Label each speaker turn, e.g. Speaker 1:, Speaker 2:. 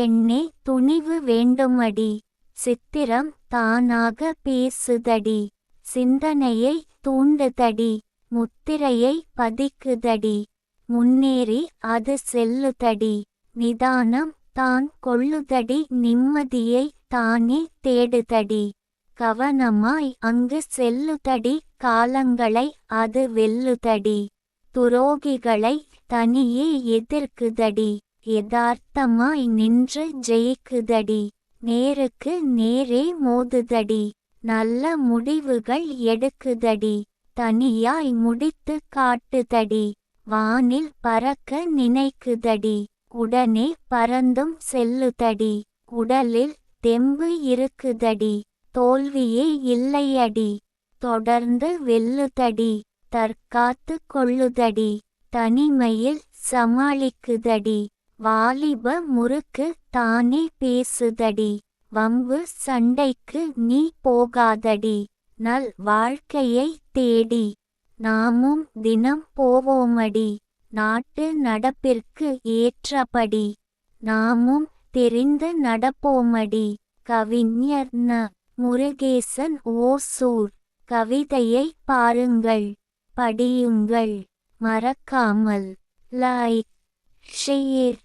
Speaker 1: என்னே துணிவு வேண்டுமடி. சித்திரம் தானாக பேசுதடி. சிந்தனையை தூண்டுதடி. முத்திரையை பதிக்குதடி. முன்னேறி அது செல்லுதடி. நிதானம் தான் கொள்ளுதடி. நிம்மதியை தானே தேடுதடி. கவனமாய் அங்கு செல்லுதடி. காலங்களை அது வெல்லுதடி. துரோகிகளை தனியே எதிர்க்குதடி. யதார்த்தமாய் நின்று ஜெயிக்குதடி. நேருக்கு நேரே மோதுதடி. நல்ல முடிவுகள் எடுக்குதடி. தனியாய் முடித்து காட்டுதடி. வானில் பறக்க நினைக்குதடி. உடனே பறந்தும் செல்லுதடி. உடலில் தெம்பு இருக்குதடி. தோல்வியே இல்லையடி. தொடர்ந்து வெல்லுதடி. தற்காத்து கொள்ளுதடி. தனிமையில் சமாளிக்குதடி. வாலிப முறுக்கு தானே பேசுதடி. வம்பு சண்டைக்கு நீ போகாதடி. நல் வாழ்க்கையை தேடி. நாமும் தினம் போவோமடி. நாட்டு நடப்பிற்கு ஏற்றபடி. நாமும் தெரிந்து நடப்போமடி. கவிஞர் ந. முருகேசன் ஓசூர். கவிதையை பாருங்கள். படியுங்கள். மறக்காமல். Like share.